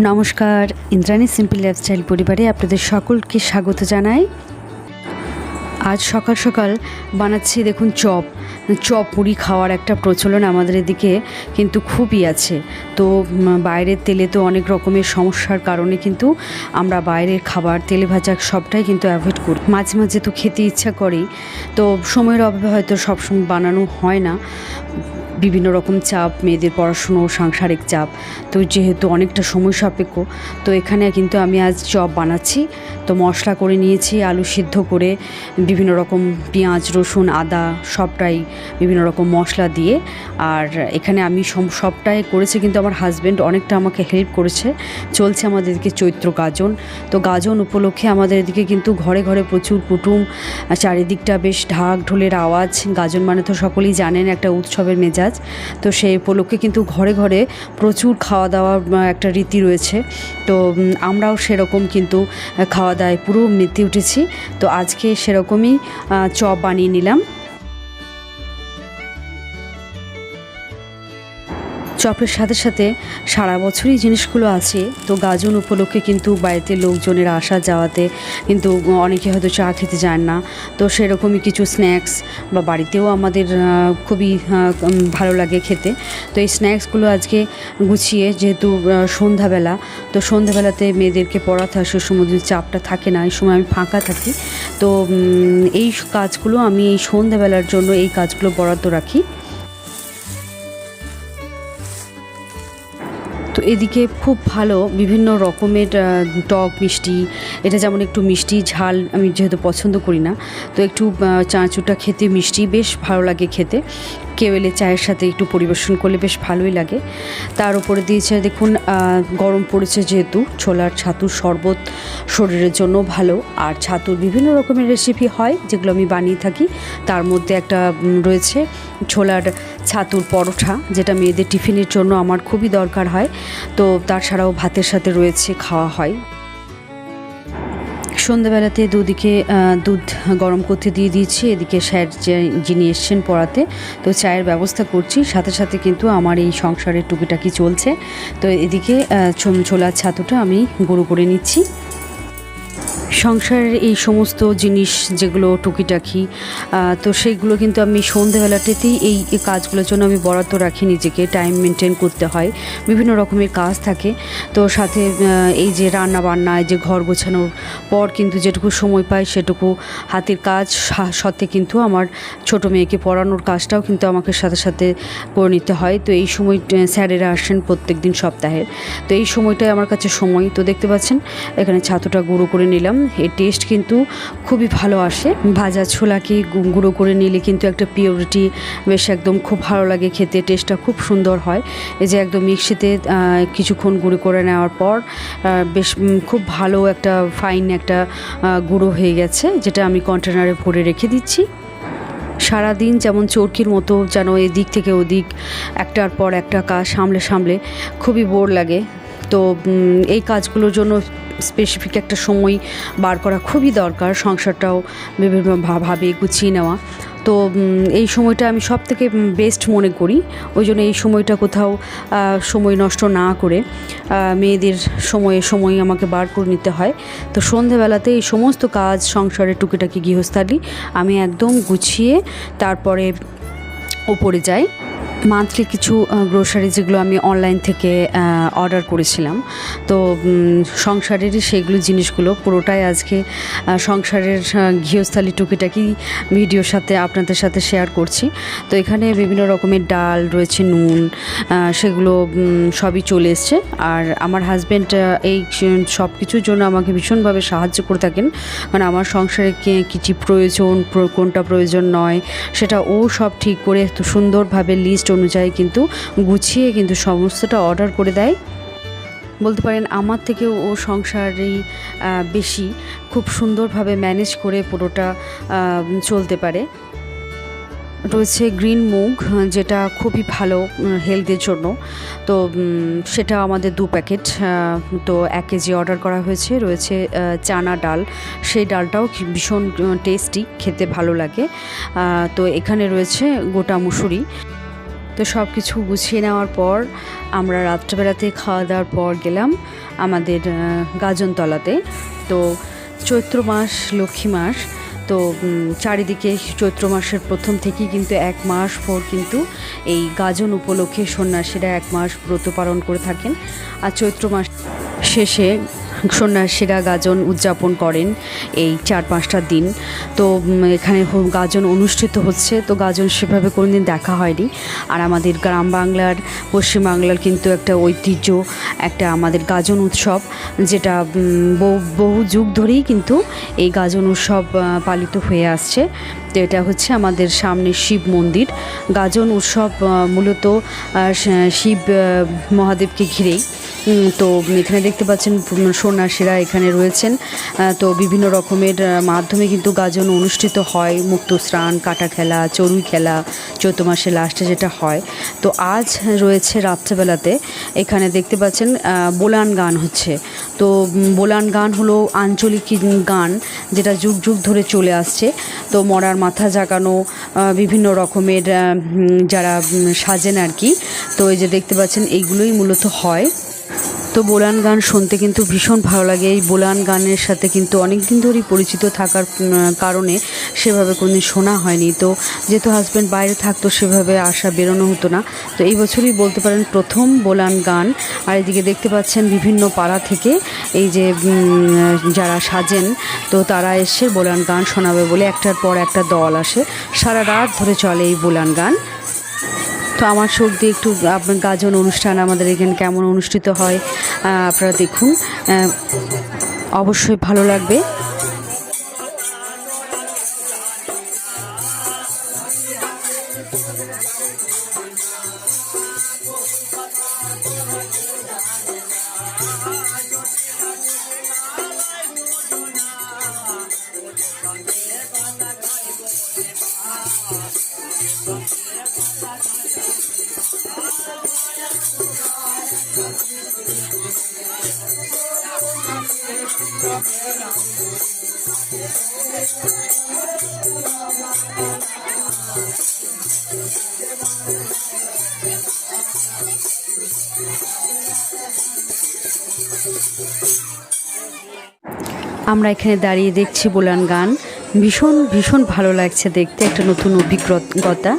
নমস্কার, Indrani simple lifestyle পরিবারে আপনাদের সকলকে স্বাগত জানাই। আজ সকাল সকাল বানাচ্ছি দেখুন চপ। চপ পুরি খাওয়ার একটা প্রচলন আমাদের এদিকে কিন্তু খুবই আছে। তো বাইরের তেলে তো অনেক রকমের সমস্যার কারণে কিন্তু আমরা বাইরের খাবার, তেলে ভাজা সবটাই কিন্তু অ্যাভয়েড করি। মাঝে মাঝে তো খেতে ইচ্ছা করেই। তো, সময়ের অভাবে হয়তো সবসময় বানানো হয় না। বিভিন্ন রকম চাপ, মেয়েদের পড়াশুনো, সাংসারিক চাপ। তো যেহেতু অনেকটা সময় সাপেক্ষ, তো এখানে কিন্তু আমি আজ চপ বানাচ্ছি। তো মশলা করে নিয়েছি, আলু সিদ্ধ করে বিভিন্ন রকম পেঁয়াজ, রসুন, আদা সবটাই বিভিন্ন রকম মশলা দিয়ে। আর এখানে আমি সবটাই করেছে কিন্তু আমার হাজব্যান্ড অনেকটা আমাকে হেল্প করেছে। চলছে আমাদের এদিকে চৈত্র গাজন। তো গাজন উপলক্ষে আমাদের এদিকে কিন্তু ঘরে ঘরে প্রচুর কুটুম, চারিদিকটা বেশ ঢাক ঢোলের আওয়াজ। গাজন মানে তো সকলেই জানেন একটা উৎসবের মেজাজ। তো সেই উপলক্ষে কিন্তু ঘরে ঘরে প্রচুর খাওয়া দাওয়া একটা রীতি রয়েছে। তো আমরাও সেরকম কিন্তু খাওয়া দাওয়ায় পুরো মেতে উঠেছি। তো আজকে সেরকমই চপ বানিয়ে নিলাম। চপের সাথে সাথে সারা বছরই জিনিসগুলো আছে। তো গাজন উপলক্ষে কিন্তু বাড়িতে লোকজনের আসা যাওয়াতে কিন্তু অনেকে হয়তো চা খেতে যান না। তো সেরকমই কিছু স্ন্যাক্স বা বাড়িতেও আমাদের খুবই ভালো লাগে খেতে। তো এই স্ন্যাক্সগুলো আজকে গুছিয়ে যেহেতু সন্ধ্যাবেলা, তো সন্ধ্যাবেলাতে মেয়েদেরকে পড়াতে হয়, সে সময় চাপটা থাকে না, এই সময় আমি ফাঁকা থাকি। তো এই কাজগুলো আমি এই সন্ধ্যাবেলার জন্য এই কাজগুলো বরাদ্দ রাখি। এদিকে খুব ভালো, বিভিন্ন রকমের টক মিষ্টি, এটা যেমন একটু মিষ্টি ঝাল আমি যেহেতু পছন্দ করি না, তো একটু চাঁচুটা খেতে মিষ্টি বেশ ভালো লাগে খেতে। কেউ এলে চায়ের সাথে একটু পরিবেশন করলে বেশ ভালোই লাগে। তার উপরে দিয়েছে, দেখুন গরম পড়েছে যেহেতু, ছোলার ছাতুর শরবত শরীরের জন্য ভালো। আর ছাতুর বিভিন্ন রকমের রেসিপি হয়, যেগুলো আমি বানিয়ে থাকি। তার মধ্যে একটা রয়েছে ছোলার ছাতুর পরোঠা, যেটা মেয়েদের টিফিনের জন্য আমার খুবই দরকার হয়। তো তাছাড়াও ভাতের সাথে রয়েছে, খাওয়া হয়। সন্ধ্যাবেলাতে দুদিকে দুধ গরম করতে দিয়ে দিয়েছি। এদিকে স্যার যিনি এসছেন পড়াতে, তো চায়ের ব্যবস্থা করছি। সাথে সাথে কিন্তু আমার এই সংসারের টুকিটাকি চলছে। তো এদিকে ছোলার ছাতুটা আমি গুঁড়ো করে নিচ্ছি। সংসারের এই সমস্ত জিনিস যেগুলো টুকিটাকি তো সেইগুলো কিন্তু আমি সন্ধেবেলাটাতেই এই কাজগুলোর জন্য আমি বরাদ্দ রাখি নিজেকে টাইম মেনটেন করতে হয়। বিভিন্ন রকমের কাজ থাকে। তো সাথে এই যে রান্না বান্না যে ঘর গোছানোর পর কিন্তু যেটুকু সময় পাই সেটুকু হাতের কাজ সা- সাথে কিন্তু আমার ছোট মেয়েকে পড়ানোর কাজটাও কিন্তু আমাকে সাথে সাথে করে নিতে হয়। তো এই সময় স্যারেরা আসেন প্রত্যেক দিন সপ্তাহের তো এই সময়টাই আমার কাছে সময়। তো দেখতে পাচ্ছেন, এখানে ছাতুটা গুঁড়ো করে নিলাম। এর টেস্ট কিন্তু খুবই ভালো আসে। ভাজা ছোলাকে গুঁড়ো করে নিলে কিন্তু একটা পিওরিটি বেশ একদম খুব ভালো লাগে খেতে টেস্টটা খুব সুন্দর হয়। এই যে একদম মিক্সিতে কিছুক্ষণ গুঁড়ো করে নেওয়ার পর বেশ খুব ভালো একটা ফাইন একটা গুঁড়ো হয়ে গেছে, যেটা আমি কন্টেনারে ভরে রেখে দিচ্ছি। সারাদিন যেমন চরকির মতো যেন এদিক থেকে ওদিক, একটার পর একটা কাজ সামলে সামলে খুবই বোর লাগে। তো এই কাজগুলোর জন্য স্পেসিফিক একটা সময় বার করা খুবই দরকার, সংসারটাও বিভিন্ন ভা- ভাবে গুছিয়ে নেওয়া। তো এই সময়টা আমি সব থেকে বেস্ট মনে করি। ওই জন্য এই সময়টা কোথাও সময় নষ্ট না করে মেয়েদের সময়ে সময় আমাকে বার করে নিতে হয়। তো সন্ধেবেলাতে এই সমস্ত কাজ, সংসারের টুকিটাকি গৃহস্থালি আমি একদম গুছিয়ে তারপরে ওপরে যাই। মান্থলি কিছু গ্রোসারি যেগুলো আমি অনলাইন থেকে অর্ডার করেছিলাম। তো সংসারেরই সেগুলো জিনিসগুলো পুরোটাই আজকে সংসারের গৃহস্থালি টুকিটাকি ভিডিওর সাথে আপনাদের সাথে শেয়ার করছি। তো এখানে বিভিন্ন রকমের ডাল রয়েছে, নুন সেগুলো সবই চলে এসছে। আর আমার হাজব্যান্ড এই সব কিছুর জন্য আমাকে ভীষণভাবে সাহায্য করে থাকেন। কারণ আমার সংসারে কে- কী কী প্রয়োজন কোনটা প্রয়োজন নয়, সেটা ও সব ঠিক করে সুন্দরভাবে লিস্ট অনুযায়ী কিন্তু গুছিয়ে কিন্তু সমস্তটা অর্ডার করে দেয়। বলতে পারেন আমার থেকে ও সংসারেই বেশি খুব সুন্দরভাবে ম্যানেজ করে পুরোটা চলতে পারে। রয়েছে গ্রিন মুগ, যেটা খুবই ভালো হেলথের জন্য। তো সেটা আমাদের দু প্যাকেট তো এক কেজি অর্ডার করা হয়েছে। রয়েছে চানা ডাল। সেই ডালটাও ভীষণ টেস্টি খেতে ভালো লাগে। তো এখানে রয়েছে গোটা মুসুরি। তো সব কিছু গুছিয়ে নেওয়ার পর আমরা রাত্রেবেলাতে খাওয়া দাওয়ার পর গেলাম আমাদের গাজনতলাতে। তো চৈত্র মাস, লক্ষ্মী মাস, তো চারিদিকে চৈত্র মাসের প্রথম থেকেই কিন্তু এক মাস পর কিন্তু এই গাজন উপলক্ষে সন্ন্যাসীরা এক মাস ব্রত পালন করে থাকেন। আর চৈত্র মাস শেষে সন্ন্যাসীরা গাজন উদযাপন করেন এই চার পাঁচটা দিন। তো এখানে গাজন অনুষ্ঠিত হচ্ছে। তো গাজন সেভাবে কোনোদিন দেখা হয়নি। আর আমাদের গ্রাম বাংলার পশ্চিমবাংলার কিন্তু একটা ঐতিহ্য, একটা আমাদের গাজন উৎসব, যেটা বহু যুগ ধরেই কিন্তু এই গাজন উৎসব পালিত হয়ে আসছে। তো এটা হচ্ছে আমাদের সামনে শিব মন্দির। গাজন উৎসব মূলত শিব মহাদেবকে ঘিরেই। তো এখানে দেখতে পাচ্ছেন সন্ন্যাসীরা এখানে রয়েছেন। তো বিভিন্ন রকমের মাধ্যমে কিন্তু গাজন অনুষ্ঠিত হয়। মুক্ত স্নান, কাটা খেলা, চড়ুই খেলা, চৈত্র মাসের লাস্টে যেটা হয়। তো আজ রয়েছে রাত্রেবেলাতে, এখানে দেখতে পাচ্ছেন বোলান গান হচ্ছে। তো বোলান গান হলো আঞ্চলিক গান, যেটা যুগ যুগ ধরে চলে আসছে। তো মরার মাথা জাগানো বিভিন্ন রকমের যারা সাজেন আর কি। তো এই যে দেখতে পাচ্ছেন, এইগুলোই মূলত হয়। তো বোলান গান শুনতে কিন্তু ভীষণ ভালো লাগে। এই বোলান গানের সাথে কিন্তু অনেক দিন ধরেই পরিচিত থাকার কারণে সেভাবে কোনোদিন শোনা হয়নি। তো যেহেতু হাজব্যান্ড বাইরে থাকতো, সেভাবে আসা বেরোনো হতো না। তো এই বছরই বলতে পারেন প্রথম বোলান গান। আর এদিকে দেখতে পাচ্ছেন বিভিন্ন পাড়া থেকে এই যে যারা সাজেন, তো তারা এসে বোলান গান শোনাবে বলে একটার পর একটা দল আসে। সারা রাত ধরে চলে এই বোলান গান। তো আমার শোক দিয়ে একটু আপনার গাজন অনুষ্ঠান আমাদের এখানে কেমন অনুষ্ঠিত হয় আপনারা দেখুন। অবশ্যই ভালো লাগবে। আমরা এখানে দাঁড়িয়ে দেখছি বোলান গান। ভীষণ ভীষণ ভালো লাগছে দেখতে। একটা নতুন অভিজ্ঞতা।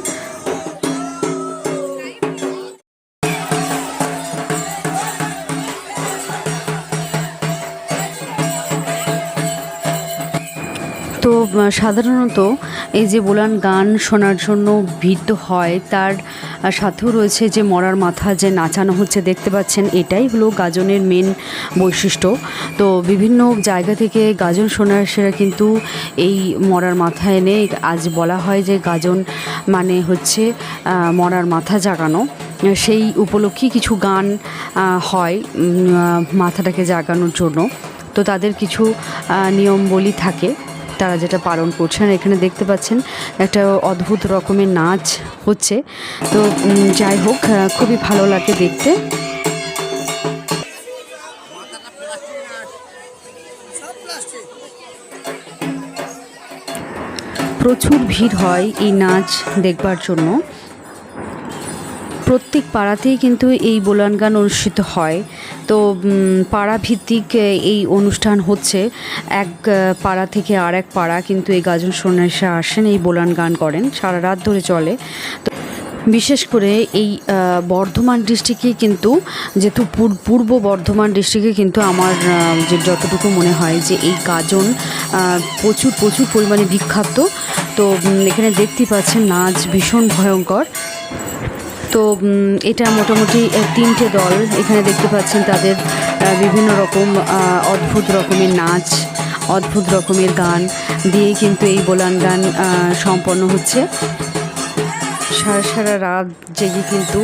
সাধারণত এই যে বোলান গান শোনার জন্য ভিড় হয়, তার সাথেও রয়েছে যে মরার মাথা যে নাচানো হচ্ছে, দেখতে পাচ্ছেন এটাই হলো গাজনের মেন বৈশিষ্ট্য। তো বিভিন্ন জায়গা থেকে গাজন সন্ন্যাসীরা কিন্তু এই মরার মাথা এনে আজ বলা হয় যে গাজন মানে হচ্ছে মরার মাথা জাগানো। সেই উপলক্ষে কিছু গান হয় মাথাটাকে জাগানোর জন্য। তো তাদের কিছু নিয়মবলী থাকে। তারা যেটা পালন করছেন, এখানে দেখতে পাচ্ছেন একটা অদ্ভুত রকমের নাচ হচ্ছে। তো যাই হোক খুবই ভালো লাগে দেখতে। প্রচুর ভিড় হয় এই নাচ দেখবার জন্য। প্রত্যেক পাড়াতেই কিন্তু এই বোলান গান অনুষ্ঠিত হয়। তো উম, পাড়া ভিত্তিক এই অনুষ্ঠান হচ্ছে। এক পাড়া থেকে আর এক পাড়া কিন্তু এই গাজন সন্ন্যাসে আসেন এই বোলান গান করেন সারা রাত ধরে চলে। তো বিশেষ করে এই বর্ধমান ডিস্ট্রিক্টে কিন্তু যেহেতু পূর্ব বর্ধমান ডিস্ট্রিক্টে কিন্তু আমার যে যতটুকু মনে হয় যে এই গাজন প্রচুর প্রচুর পরিমাণে বিখ্যাত। তো এখানে দেখতে পাচ্ছেন নাচ ভীষণ ভয়ঙ্কর। তো এটা মোটামুটি তিনটে দল এখানে দেখতে পাচ্ছেন তাদের বিভিন্ন রকম অদ্ভুত রকমের নাচ, অদ্ভুত রকমের গান দিয়ে কিন্তু এই বোলান গান সম্পন্ন হচ্ছে। সারা সারা রাত জেগে কিন্তু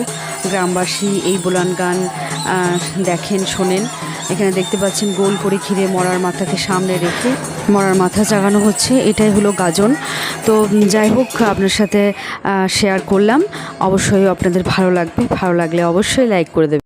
গ্রামবাসী এই বোলান গান দেখেন, শোনেন। এখানে দেখতে পাচ্ছেন গোল করে ঘিরে মরার মাথাকে সামনে রেখে মরার মাথা জাগানো হচ্ছে, এটাই হলো গাজন। তো যাই হোক, আপনার সাথে শেয়ার করলাম। অবশ্যই আপনাদের ভালো লাগবে। ভালো লাগলে অবশ্যই লাইক করে দেবেন।